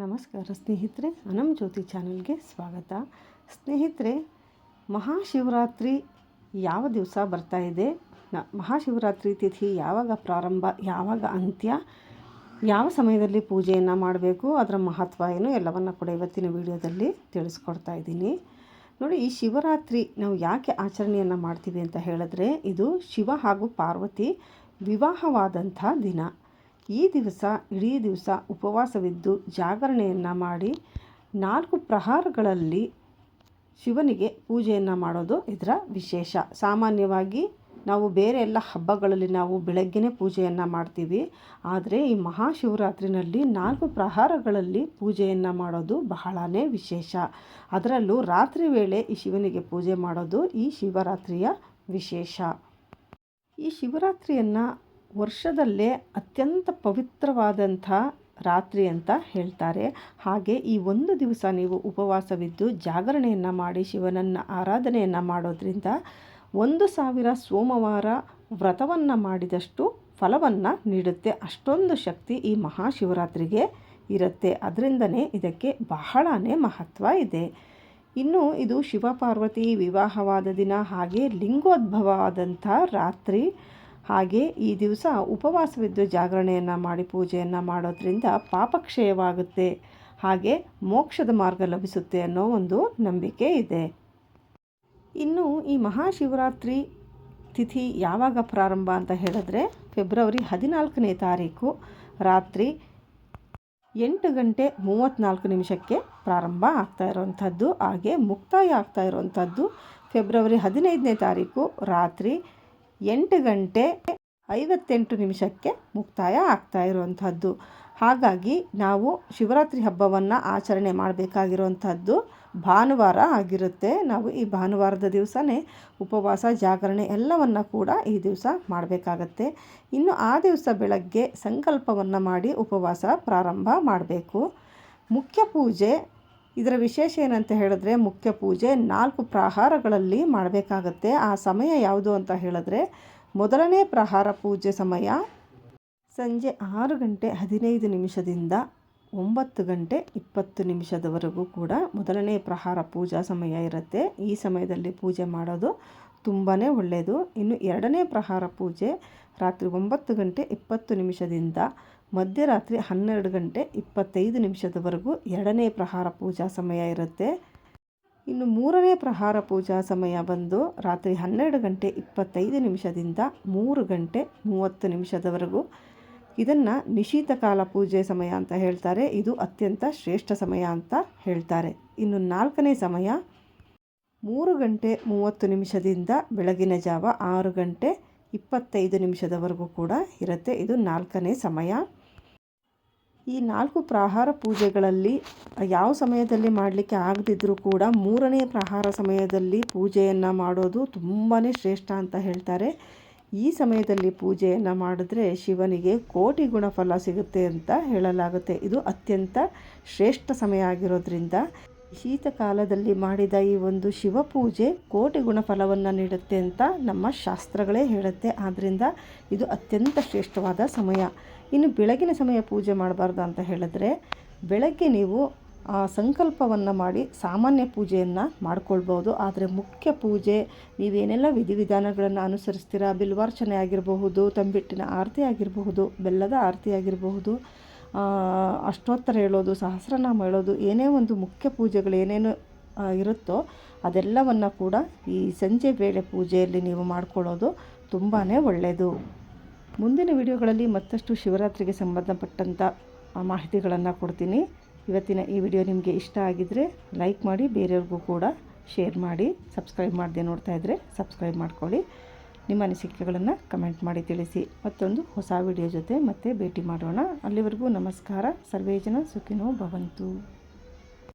ನಮಸ್ಕಾರ ಸ್ನೇಹಿತರೆ, ಅನಮ್ ಜ್ಯೋತಿ ಚಾನಲ್ಗೆ ಸ್ವಾಗತ. ಸ್ನೇಹಿತರೆ, ಮಹಾಶಿವರಾತ್ರಿ ಯಾವ ದಿವಸ ಬರ್ತಾ ಇದೆ? ನ, ಮಹಾಶಿವರಾತ್ರಿ ತಿಥಿ ಯಾವಾಗ ಪ್ರಾರಂಭ, ಯಾವಾಗ ಅಂತ್ಯ, ಯಾವ ಸಮಯದಲ್ಲಿ ಪೂಜೆಯನ್ನು ಮಾಡಬೇಕು, ಅದರ ಮಹತ್ವ ಏನು ಎಲ್ಲವನ್ನು ಕೂಡ ಇವತ್ತಿನ ವಿಡಿಯೋದಲ್ಲಿ ತಿಳಿಸ್ಕೊಡ್ತಾ ಇದ್ದೀನಿ. ನೋಡಿ, ಈ ಶಿವರಾತ್ರಿ ನಾವು ಯಾಕೆ ಆಚರಣೆಯನ್ನು ಮಾಡ್ತೀವಿ ಅಂತ ಹೇಳಿದ್ರೆ, ಇದು ಶಿವ ಹಾಗೂ ಪಾರ್ವತಿ ವಿವಾಹವಾದಂಥ ದಿನ. ಈ ದಿವಸ, ಇಡೀ ದಿವಸ ಉಪವಾಸವಿದ್ದು ಜಾಗರಣೆಯನ್ನು ಮಾಡಿ ನಾಲ್ಕು ಪ್ರಹಾರಗಳಲ್ಲಿ ಶಿವನಿಗೆ ಪೂಜೆಯನ್ನು ಮಾಡೋದು ಇದರ ವಿಶೇಷ. ಸಾಮಾನ್ಯವಾಗಿ ನಾವು ಬೇರೆ ಎಲ್ಲ ಹಬ್ಬಗಳಲ್ಲಿ ನಾವು ಬೆಳಗ್ಗೆನೇ ಪೂಜೆಯನ್ನು ಮಾಡ್ತೀವಿ. ಆದರೆ ಈ ಮಹಾಶಿವರಾತ್ರಿನಲ್ಲಿ ನಾಲ್ಕು ಪ್ರಹಾರಗಳಲ್ಲಿ ಪೂಜೆಯನ್ನು ಮಾಡೋದು ಬಹಳನೇ ವಿಶೇಷ. ಅದರಲ್ಲೂ ರಾತ್ರಿ ವೇಳೆ ಈ ಶಿವನಿಗೆ ಪೂಜೆ ಮಾಡೋದು ಈ ಶಿವರಾತ್ರಿಯ ವಿಶೇಷ. ಈ ಶಿವರಾತ್ರಿಯನ್ನು ವರ್ಷದಲ್ಲೇ ಅತ್ಯಂತ ಪವಿತ್ರವಾದಂಥ ರಾತ್ರಿ ಅಂತ ಹೇಳ್ತಾರೆ. ಹಾಗೆ ಈ ಒಂದು ದಿವಸ ನೀವು ಉಪವಾಸವಿದ್ದು ಜಾಗರಣೆಯನ್ನು ಮಾಡಿ, ಶಿವನನ್ನು ಆರಾಧನೆಯನ್ನು ಮಾಡೋದ್ರಿಂದ ಒಂದು ಸಾವಿರ ಸೋಮವಾರ ವ್ರತವನ್ನು ಮಾಡಿದಷ್ಟು ಫಲವನ್ನು ನೀಡುತ್ತೆ. ಅಷ್ಟೊಂದು ಶಕ್ತಿ ಈ ಮಹಾಶಿವರಾತ್ರಿಗೆ ಇರುತ್ತೆ. ಅದರಿಂದನೇ ಇದಕ್ಕೆ ಬಹಳನೇ ಮಹತ್ವ ಇದೆ. ಇನ್ನು ಇದು ಶಿವಪಾರ್ವತಿ ವಿವಾಹವಾದ ದಿನ. ಹಾಗೆ ಲಿಂಗೋದ್ಭವ ಆದಂಥ ರಾತ್ರಿ ಹಾಗೆ ಈ ದಿವಸ ಉಪವಾಸವಿದ್ದು ಜಾಗರಣೆಯನ್ನು ಮಾಡಿ ಪೂಜೆಯನ್ನು ಮಾಡೋದ್ರಿಂದ ಪಾಪಕ್ಷಯವಾಗುತ್ತೆ ಹಾಗೆ ಮೋಕ್ಷದ ಮಾರ್ಗ ಲಭಿಸುತ್ತೆ ಅನ್ನೋ ಒಂದು ನಂಬಿಕೆ ಇದೆ. ಇನ್ನು ಈ ಮಹಾಶಿವರಾತ್ರಿ ತಿಥಿ ಯಾವಾಗ ಪ್ರಾರಂಭ ಅಂತ ಹೇಳಿದ್ರೆ ಫೆಬ್ರವರಿ ಹದಿನಾಲ್ಕನೇ ತಾರೀಕು ರಾತ್ರಿ ಎಂಟು ಗಂಟೆ ಮೂವತ್ತ್ನಾಲ್ಕು ನಿಮಿಷಕ್ಕೆ ಪ್ರಾರಂಭ ಆಗ್ತಾ ಇರೋವಂಥದ್ದು. ಹಾಗೆ ಮುಕ್ತಾಯ ಆಗ್ತಾ ಇರೋವಂಥದ್ದು ಫೆಬ್ರವರಿ ಹದಿನೈದನೇ ತಾರೀಕು ರಾತ್ರಿ ಎಂಟು ಗಂಟೆ ಐವತ್ತೆಂಟು ನಿಮಿಷಕ್ಕೆ ಮುಕ್ತಾಯ ಆಗ್ತಾ ಇರುವಂಥದ್ದು. ಹಾಗಾಗಿ ನಾವು ಶಿವರಾತ್ರಿ ಹಬ್ಬವನ್ನು ಆಚರಣೆ ಮಾಡಬೇಕಾಗಿರುವಂಥದ್ದು ಭಾನುವಾರ ಆಗಿರುತ್ತೆ. ನಾವು ಈ ಭಾನುವಾರದ ದಿವಸನೇ ಉಪವಾಸ, ಜಾಗರಣೆ ಎಲ್ಲವನ್ನು ಕೂಡ ಈ ದಿವಸ ಮಾಡಬೇಕಾಗತ್ತೆ. ಇನ್ನು ಆ ದಿವಸ ಬೆಳಗ್ಗೆ ಸಂಕಲ್ಪವನ್ನು ಮಾಡಿ ಉಪವಾಸ ಪ್ರಾರಂಭ ಮಾಡಬೇಕು. ಮುಖ್ಯ ಪೂಜೆ ಇದರ ವಿಶೇಷ ಏನಂತ ಹೇಳಿದ್ರೆ ಮುಖ್ಯ ಪೂಜೆ ನಾಲ್ಕು ಪ್ರಹಾರಗಳಲ್ಲಿ ಮಾಡಬೇಕಾಗತ್ತೆ. ಆ ಸಮಯ ಯಾವುದು ಅಂತ ಹೇಳಿದ್ರೆ ಮೊದಲನೇ ಪ್ರಹಾರ ಪೂಜೆ ಸಮಯ ಸಂಜೆ ಆರು ಗಂಟೆ ಹದಿನೈದು ನಿಮಿಷದಿಂದ ಒಂಬತ್ತು ಗಂಟೆ ಇಪ್ಪತ್ತು ನಿಮಿಷದವರೆಗೂ ಕೂಡ ಮೊದಲನೇ ಪ್ರಹಾರ ಪೂಜಾ ಸಮಯ ಇರುತ್ತೆ. ಈ ಸಮಯದಲ್ಲಿ ಪೂಜೆ ಮಾಡೋದು ತುಂಬಾ ಒಳ್ಳೆಯದು. ಇನ್ನು ಎರಡನೇ ಪ್ರಹಾರ ಪೂಜೆ ರಾತ್ರಿ ಒಂಬತ್ತು ಗಂಟೆ ಇಪ್ಪತ್ತು ನಿಮಿಷದಿಂದ ಮಧ್ಯರಾತ್ರಿ ಹನ್ನೆರಡು ಗಂಟೆ ಇಪ್ಪತ್ತೈದು ನಿಮಿಷದವರೆಗೂ ಎರಡನೇ ಪ್ರಹಾರ ಪೂಜಾ ಸಮಯ ಇರುತ್ತೆ. ಇನ್ನು ಮೂರನೇ ಪ್ರಹಾರ ಪೂಜಾ ಸಮಯ ಬಂದು ರಾತ್ರಿ ಹನ್ನೆರಡು ಗಂಟೆ ಇಪ್ಪತ್ತೈದು ನಿಮಿಷದಿಂದ ಮೂರು ಗಂಟೆ ಮೂವತ್ತು ನಿಮಿಷದವರೆಗೂ. ಇದನ್ನು ನಿಶೀತ ಕಾಲ ಪೂಜೆ ಸಮಯ ಅಂತ ಹೇಳ್ತಾರೆ. ಇದು ಅತ್ಯಂತ ಶ್ರೇಷ್ಠ ಸಮಯ ಅಂತ ಹೇಳ್ತಾರೆ. ಇನ್ನು ನಾಲ್ಕನೇ ಸಮಯ ಮೂರು ಗಂಟೆ ಮೂವತ್ತು ನಿಮಿಷದಿಂದ ಬೆಳಗಿನ ಜಾವ ಆರು ಗಂಟೆ ಇಪ್ಪತ್ತೈದು ನಿಮಿಷದವರೆಗೂ ಕೂಡ ಇರುತ್ತೆ. ಇದು ನಾಲ್ಕನೇ ಸಮಯ. ಈ ನಾಲ್ಕು ಪ್ರಹಾರ ಪೂಜೆಗಳಲ್ಲಿ ಯಾವ ಸಮಯದಲ್ಲಿ ಮಾಡಲಿಕ್ಕೆ ಆಗದಿದ್ದರೂ ಕೂಡ ಮೂರನೇ ಪ್ರಹಾರ ಸಮಯದಲ್ಲಿ ಪೂಜೆಯನ್ನು ಮಾಡೋದು ತುಂಬಾ ಶ್ರೇಷ್ಠ ಅಂತ ಹೇಳ್ತಾರೆ. ಈ ಸಮಯದಲ್ಲಿ ಪೂಜೆಯನ್ನು ಮಾಡಿದ್ರೆ ಶಿವನಿಗೆ ಕೋಟಿ ಗುಣಫಲ ಸಿಗುತ್ತೆ ಅಂತ ಹೇಳಲಾಗುತ್ತೆ. ಇದು ಅತ್ಯಂತ ಶ್ರೇಷ್ಠ ಸಮಯ ಆಗಿರೋದ್ರಿಂದ ಶೀತಕಾಲದಲ್ಲಿ ಮಾಡಿದ ಈ ಒಂದು ಶಿವಪೂಜೆ ಕೋಟಿ ಗುಣಫಲವನ್ನು ನೀಡುತ್ತೆ ಅಂತ ನಮ್ಮ ಶಾಸ್ತ್ರಗಳೇ ಹೇಳುತ್ತೆ. ಆದ್ದರಿಂದ ಇದು ಅತ್ಯಂತ ಶ್ರೇಷ್ಠವಾದ ಸಮಯ. ಇನ್ನು ಬೆಳಗಿನ ಸಮಯ ಪೂಜೆ ಮಾಡಬಾರ್ದು ಅಂತ ಹೇಳಿದ್ರೆ ಬೆಳಗ್ಗೆ ನೀವು ಆ ಸಂಕಲ್ಪವನ್ನು ಮಾಡಿ ಸಾಮಾನ್ಯ ಪೂಜೆಯನ್ನು ಮಾಡ್ಕೊಳ್ಬೋದು ಆದರೆ ಮುಖ್ಯ ಪೂಜೆ, ನೀವೇನೆಲ್ಲ ವಿಧಿವಿಧಾನಗಳನ್ನು ಅನುಸರಿಸ್ತೀರಾ? ಬಿಲ್ವಾರ್ಚನೆ ಆಗಿರಬಹುದು, ತಂಬಿಟ್ಟಿನ ಆರತಿ ಆಗಿರಬಹುದು, ಬೆಲ್ಲದ ಆರತಿ ಆಗಿರಬಹುದು ಅಷ್ಟೋತ್ತರ ಹೇಳೋದು, ಸಹಸ್ರನಾಮ ಹೇಳೋದು, ಏನೇ ಒಂದು ಮುಖ್ಯ ಪೂಜೆಗಳು ಏನೇನು ಇರುತ್ತೋ ಅದೆಲ್ಲವನ್ನು ಕೂಡ ಈ ಸಂಜೆ ವೇಳೆ ಪೂಜೆಯಲ್ಲಿ ನೀವು ಮಾಡಿಕೊಳ್ಳೋದು ತುಂಬಾ ಒಳ್ಳೆಯದು ಮುಂದಿನ ವಿಡಿಯೋಗಳಲ್ಲಿ ಮತ್ತಷ್ಟು ಶಿವರಾತ್ರಿಗೆ ಸಂಬಂಧಪಟ್ಟಂಥ ಮಾಹಿತಿಗಳನ್ನು ಕೊಡ್ತೀನಿ. ಇವತ್ತಿನ ಈ ವಿಡಿಯೋ ನಿಮಗೆ ಇಷ್ಟ ಆಗಿದ್ದರೆ ಲೈಕ್ ಮಾಡಿ, ಬೇರೆಯವ್ರಿಗೂ ಕೂಡ ಶೇರ್ ಮಾಡಿ, ಸಬ್ಸ್ಕ್ರೈಬ್ ಮಾಡದೆ ನೋಡ್ತಾ ಇದ್ದರೆ ಸಬ್ಸ್ಕ್ರೈಬ್ ಮಾಡ್ಕೊಳ್ಳಿ. ನಿಮ್ಮ ಅನಿಸಿಕೆಗಳನ್ನು ಕಮೆಂಟ್ ಮಾಡಿ ತಿಳಿಸಿ. ಮತ್ತೊಂದು ಹೊಸ ವಿಡಿಯೋ ಜೊತೆ ಮತ್ತೆ ಭೇಟಿ ಮಾಡೋಣ. ಅಲ್ಲಿವರೆಗೂ ನಮಸ್ಕಾರ. ಸರ್ವೇ ಜನ ಸುಖಿನೋ ಭವಂತು.